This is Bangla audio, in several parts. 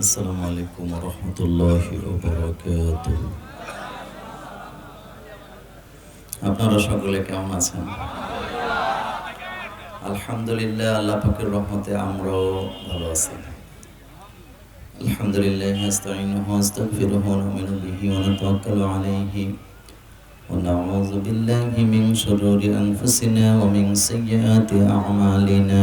আসসালামু আলাইকুম রহমতুল্লাহ আপনারা সকলে কেমন আছেন আলহামদুলিল্লাহ আল্লাহ পাকের রহমতে আমরাও ভালো আছি আলহামদুলিল্লাহ نستعينه ونستغفره ونؤمن به ونتوكل عليه ونعوذ بالله من شرور أنفسنا ومن سيئات أعمالنا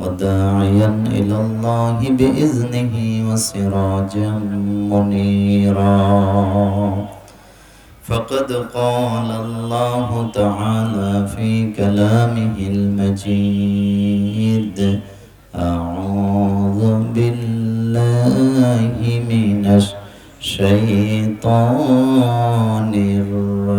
وداعيا إلى الله بإذنه وسراجا منيرا. فقد قال الله تعالى في كلامه المجيد أعوذ بالله من الشيطان الرجيم.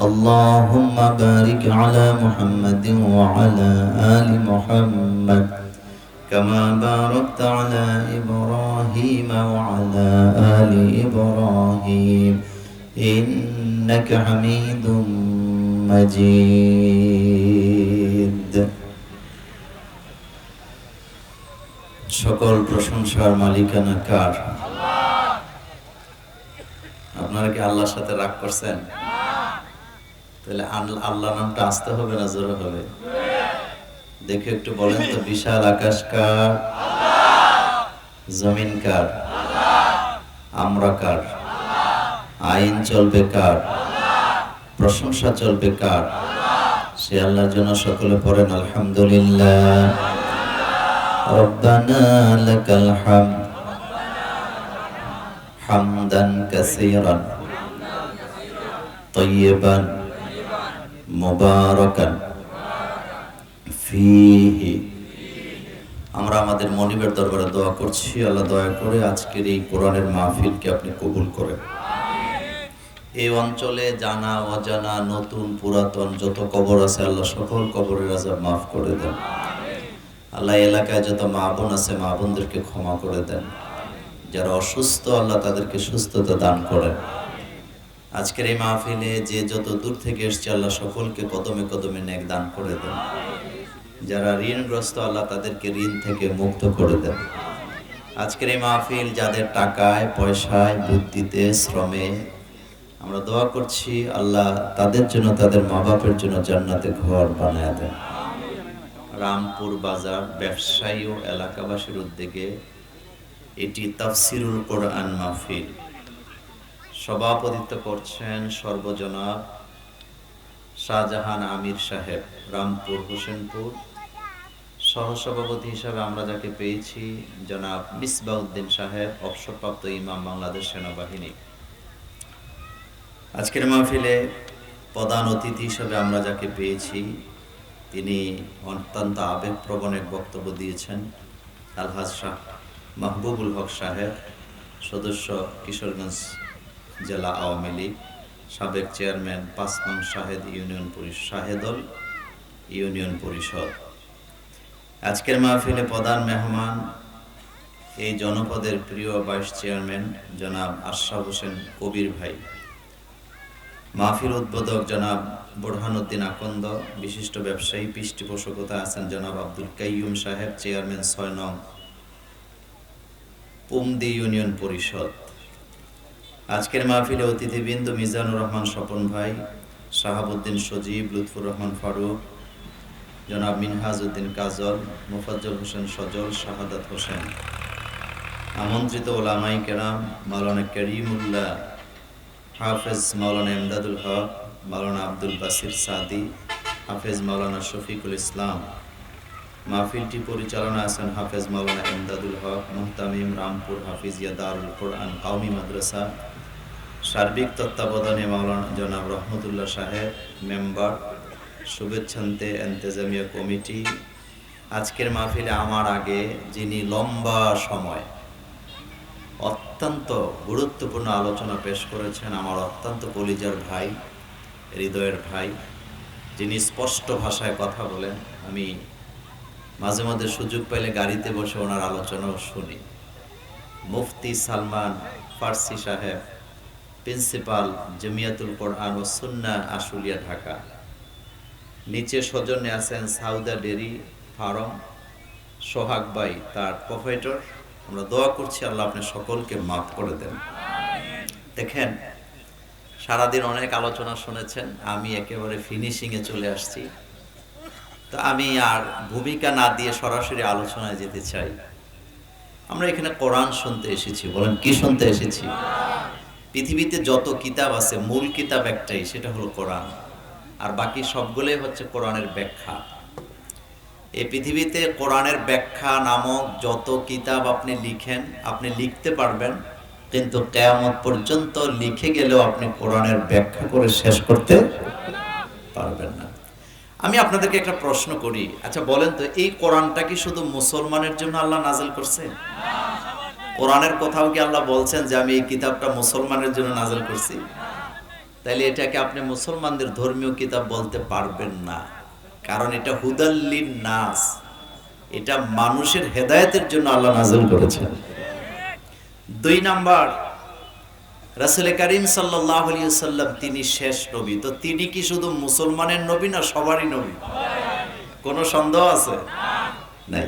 اللهم بارك على محمد وعلى آل محمد كما باركت على إبراهيم وعلى آل إبراهيم إنك حميد مجيد সকল প্রশংসার মালিকানা কার আপনারা কি আল্লাহর সাথে রাগ করছেন তাহলে আল- আল্লাহ নামটা আসতে হবে না জোরে হবে দেখে একটু বলেন তো বিশাল আকাশ কার জমিন কার আমরা কার আইন চলবে কার প্রশংসা চলবে কার সে আল্লাহর জন্য সকলে পড়েন আলহামদুলিল্লাহ ربنا لك الحمد حمدا كثيرا طيبا মোবারকান। ফিহি। আমরা আমাদের মনিবের দরবারে দোয়া করছি, আল্লাহ দয়া করে আজকের এই কোরআনের মাহফিলকে আপনি কবুল করেন। এই অঞ্চলে জানা, অজানা, নতুন, পুরাতন যত কবর আছে, আল্লাহ সকল কবরের আজাব মাফ করে দেন। আল্লাহ এলাকায় যত মা বোন আছে, মা বোনদেরকে ক্ষমা করে দেন। যারা অসুস্থ, আল্লাহ তাদেরকে সুস্থতা দান করেন। আজকের এই মাহফিলে যে যত দূর থেকে এসছে, আল্লাহ সকলকে কদমে কদমে নেক দান করে দেন। যারা ঋণগ্রস্ত, আল্লাহ তাদেরকে ঋণ থেকে মুক্ত করে দেন। আজকের এই মাহফিল যাদের টাকায়, পয়সায়, বুদ্ধিতে, শ্রমে, আমরা দোয়া করছি, আল্লাহ তাদের জন্য, তাদের মা বাপের জন্য জান্নাতে ঘর বানায় দেন। রামপুর বাজার ব্যবসায়ী ও এলাকাবাসীর উদ্যোগে এটি তাফসিরুল কোরআন মাহফিল। সভাপতিত্ব করছেন সর্বজনাব শাহজাহান আমির সাহেব, রামপুর, হোসেনপুর। সহসভাপতি হিসাবে আমরা যাকে পেয়েছি, জনাব মিসবাউদ্দিন সাহেব, অবসরপ্রাপ্ত ইমাম বাংলাদেশ সেনাবাহিনী। আজকের মাহফিলে প্রধান অতিথি হিসাবে আমরা যাকে পেয়েছি, তিনি অত্যন্ত আবেগপ্রবণ এক বক্তব্য দিয়েছেন। আলহাজ শাহ মাহবুবুল হক সাহেব, সদস্য কিশোরগঞ্জ জেলা আওয়ামী লীগ সাবেক চেয়ারম্যান পাঁচ শাহেদ ইউনিয়ন পরিষদ শাহেদল ইউনিয়ন পরিষদ। আজকের মাহফিলে প্রধান মেহমান এই জনপদের প্রিয় ভাইস চেয়ারম্যান জনাব আশরাফ হোসেন কবির ভাই। মাহফিল উদ্বোধক জনাব বোরহানুদ্দিন আকন্দ, বিশিষ্ট ব্যবসায়ী, পৃষ্ঠপোষকতা আছেন জনাব আব্দুল কাইয়ুম সাহেব, চেয়ারম্যান ছয় নং পুমদি ইউনিয়ন পরিষদ। আজকের মাহফিলে অতিথিবৃন্দ মিজানুর রহমান স্বপন ভাই, শাহাবুদ্দিন সজীব, লুৎফুর রহমান ফারুক, জনাব মিনহাজ উদ্দিন কাজল, মুফাজ্জল হোসেন সজল, শাহাদাত হোসেন। আমন্ত্রিত ওলামাই কেরাম, মাওলানা করিমুল্লাহ হাফেজ মাওলানা এমদাদুল হক, মাওলানা আব্দুল বাসির সাদি, হাফেজ মাওলানা শফিকুল ইসলাম। মাহফিলটি পরিচালনা আছেন হাফেজ মাওলানা এমদাদুল হক, মুহতামিম রামপুর হাফিজিয়া দারুল কোরআন কাউমি মাদ্রাসা সার্বিক তত্ত্বাবধানে মাওলানা জনাব রহমতুল্লাহ সাহেব, মেম্বার, শুভেচ্ছান্তে এন্তেজামিয়া কমিটি। আজকের মাহফিলে আমার আগে যিনি লম্বা সময় অত্যন্ত গুরুত্বপূর্ণ আলোচনা পেশ করেছেন আমার অত্যন্ত কলিজার ভাই, হৃদয়ের ভাই, যিনি স্পষ্ট ভাষায় কথা বলেন, আমি মাঝে মাঝে সুযোগ পেলে গাড়িতে বসে ওনার আলোচনাও শুনি। মুফতি সালমান ফার্সি সাহেব প্রিন্সিপাল জমিয়াতুল কোরআন ও সুন্না আশুলিয়া, ঢাকা। নিচে সজনে আছেন সাউদা ডেরি ফার্ম সোহাগ বাই তার প্রোভাইডর। আমরা দোয়া করছি আল্লাহ আপনি সকলকে মাফ করে দেন। দেখেন, সারাদিন অনেক আলোচনা শুনেছেন, আমি একেবারে ফিনিশিংয়ে চলে আসছি। তো আমি আর ভূমিকা না দিয়ে সরাসরি আলোচনায় যেতে চাই। আমরা এখানে কোরআন শুনতে এসেছি, বলেন কি শুনতে এসেছি? পৃথিবীতে যত কিতাব আছে, মূল কিতাব একটাই, সেটা হলো কোরআন। আর বাকি সবগুলোই হচ্ছে কোরআনের ব্যাখ্যা। এই পৃথিবীতে কোরআনের ব্যাখ্যা নামক যত কিতাব আপনি লিখেন, আপনি লিখতে পারবেন, কিন্তু কেয়ামত পর্যন্ত লিখে গেলেও আপনি কোরআনের ব্যাখ্যা করে শেষ করতে পারবেন না। আমি আপনাদেরকে একটা প্রশ্ন করি। আচ্ছা বলেন তো, এই কোরআনটা কি শুধু মুসলমানের জন্য আল্লাহ নাজেল করছে? কোরআনের কোথাও কি আল্লাহ বলছেন যে আমি এই কিতাবটা মুসলমানের জন্য নাজেল করছি? তাইলে এটাকে আপনি মুসলমানদের ধর্মীয় কিতাব বলতে পারবেন না। কারণ এটা হুদাল্লিন নাস এটা মানুষের হেদায়েতের জন্য আল্লাহ নাজেল করেছেন। দুই নাম্বার, রাসুল করিম সাল্লাম তিনি শেষ নবী। তো তিনি কি শুধু মুসলমানের নবী না সবারই নবী? কোনো সন্দেহ আছে? নাই।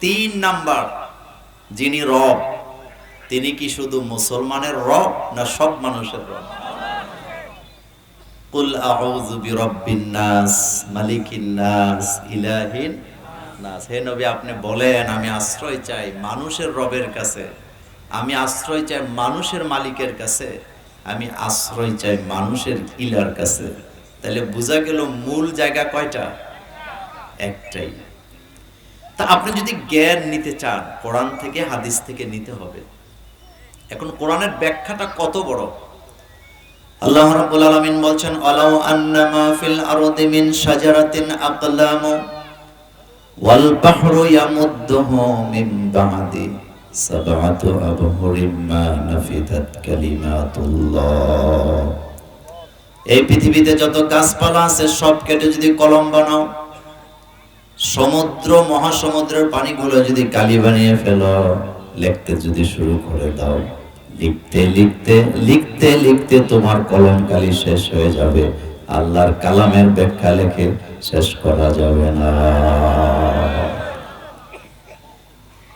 তিন নাম্বার, যিনি রব তিনি কি শুধু মুসলমানের রব না সব মানুষের রব? কুল আউযু বিরাব্বিন নাস, মালিকিন নাস, ইলাহিন নাস। হে নবী, আপনি বলেন, আমি আশ্রয় চাই মানুষের রবের কাছে, আমি আশ্রয় চাই মানুষের মালিকের কাছে, আমি আশ্রয় চাই মানুষের ইলার কাছে। তাহলে বোঝা গেল মূল জায়গা কয়টা? একটাই। তা আপনি যদি জ্ঞান নিতে চান, কোরআন থেকে, হাদিস থেকে নিতে হবে। এখন কোরআনের ব্যাখ্যাটা কত বড়? আল্লাহ রাব্বুল আলামিন বলছেন, আলাউ আন্নামা ফিল আরদি মিন শাজারাতিন আকলামু ওয়াল বাহরু ইয়ামুদ্দুহু মিন বাদি আবহুরিম মা নাফিদাত কালিমাতুল্লাহ. এই পৃথিবীতে যত গাছপালা আছে, সব কেটে যদি কলম বানাও, সমুদ্র, মহাসমুদ্রের পানিগুলো যদি কালি বানিয়ে ফেলো, লিখতে যদি শুরু করে দাও। লিখতে লিখতে লিখতে লিখতে তোমার কলম কালি শেষ হয়ে যাবে। আল্লাহর কালামের ব্যাখ্যা লেখে শেষ করা যাবে না।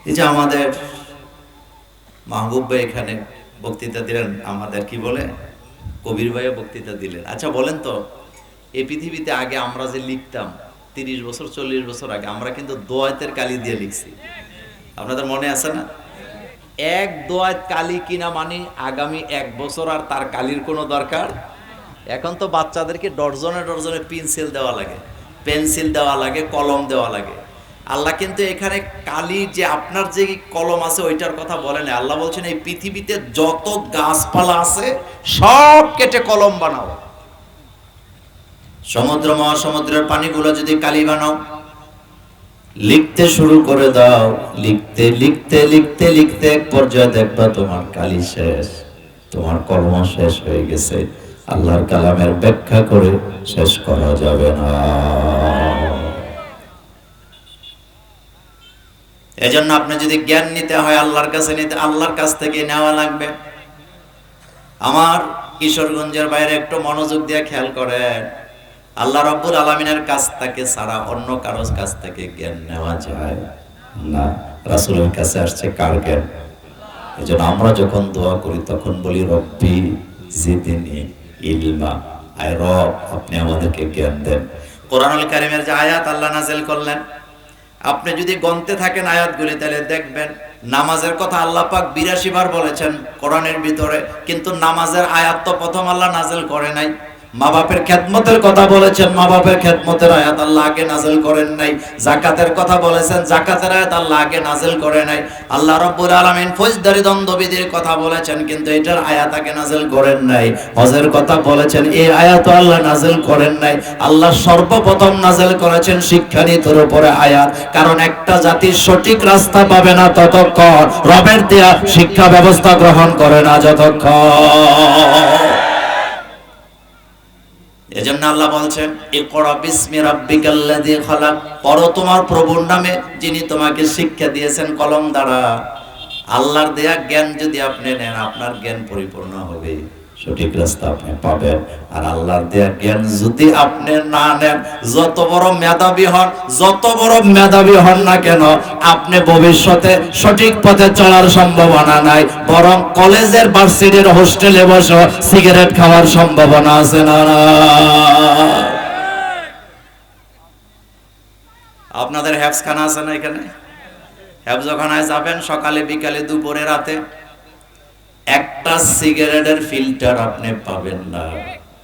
এই যে আমাদের মাহবুব ভাই এখানে বক্তৃতা দিলেন, আমাদের কি বলে? কবির ভাইও বক্তৃতা দিলেন। আচ্ছা বলেন তো, এই পৃথিবীতে আগে আমরা যে লিখতাম, তিরিশ বছর, চল্লিশ বছর আগে, আমরা কিন্তু দোয়াতের কালি দিয়ে লিখছি। আপনাদের মনে আছে না? এক দোয়াত কালি কিনা মানে আগামী এক বছর আর তার কালির কোনো দরকার? এখন তো বাচ্চাদেরকে ডরজনে ডরজনে পেন্সিল দেওয়া লাগে পেন্সিল দেওয়া লাগে, কলম দেওয়া লাগে। আল্লাহ কিন্তু এখানে কালি যে আপনার যে কলম আছে ওইটার কথা বলেন আল্লাহ বলছেন, এই পৃথিবীতে যত গাছপালা আছে, সব কেটে কলম বানাও। সমুদ্র, মহাসমুদ্রের পানিগুলো যদি কালি বানাও লিখতে শুরু করে দাও। লিখতে লিখতে লিখতে লিখতে এক পর্যায়ে দেখবা তোমার কালি শেষ। তোমার কর্ম শেষ হয়ে গেছে। আল্লাহর কালামের ব্যাখ্যা করে শেষ করা যাবে না। এজন্য আপনি যদি জ্ঞান নিতে হয় আল্লাহর কাছে নিতে, আল্লাহর কাছ থেকে নেওয়া লাগবে। আমার কিশোরগঞ্জের বাইরে একটু মনোযোগ দিয়ে খেয়াল করেন। আল্লাহ রব্বুল আলমিনের কাছ থেকে ছাড়া অন্য কারও কাছ থেকে জ্ঞান নেওয়া যায় না। রাসুলের কাছে আসছে কার জ্ঞান? এই জন্য আমরা যখন দোয়া করি, তখন বলি, রব্বি জিদিনি ইলমা। আয় রব, আপনি আমাদেরকে জ্ঞান দেন। কোরআনুল কারিমের যে আয়াত আল্লাহ নাজেল করলেন, আপনি যদি গন্তে থাকেন আয়াতগুলি, তাহলে দেখবেন নামাজের কথা আল্লাহ পাক বিরাশি বার বলেছেন কোরআনের ভিতরে, কিন্তু নামাজের আয়াত তো প্রথম আল্লাহ নাজেল করে নাই। মা বাপের খেদমতের কথা বলেছেন মা বাপের খেদমতের আয়াত আল্লাহ আগে নাজেল করেন নাই। জাকাতের কথা বলেছেন, জাকাতের আয়াত আল্লাহ আগে নাজেল করে নাই। আল্লাহ রব্বুল আলামিন ফৌজদারি দ্বন্দ্ববিধির কথা বলেছেন, কিন্তু এটার আয়াত আগে নাজেল করেন নাই। হজের কথা বলেছেন এই আয়াত আল্লাহ নাজেল করেন নাই। আল্লাহ সর্বপ্রথম নাজেল করেছেন শিক্ষানীতির উপরে আয়াত, কারণ একটা জাতির সঠিক রাস্তা পাবে না ততক্ষণ। রবের দেয়া শিক্ষা ব্যবস্থা গ্রহণ করে না যতক্ষণ। এজন্য আল্লাহ বলছেন এ করা বিসমি দিয়ে খলা পড়ো তোমার প্রভুর নামে, যিনি তোমাকে শিক্ষা দিয়েছেন কলম দ্বারা। আল্লাহর দেয়া জ্ঞান যদি আপনি নেন, আপনার জ্ঞান পরিপূর্ণ হবে। সঠিক রাস্তা আপনি পাবেন। আর আল্লাহর দেয়া জ্ঞান যদি আপনি না নেন, যত বড় মেধাবী হন, যত বড় মেধাবী হন না কেন, আপনি ভবিষ্যতে সঠিক পথে চলার সম্ভাবনা নাই। বরং কলেজের ভার্সিটির হোস্টেলে বসে সিগারেট খাওয়ার সম্ভাবনা আছে না? আপনাদের হ্যাবসখানা আছে না এখানে? হ্যাবজখানায় যাবেন সকালে, বিকালে, দুপুরে, রাতে? একটা সিগারেটের ফিল্টার আপনি পাবেন না।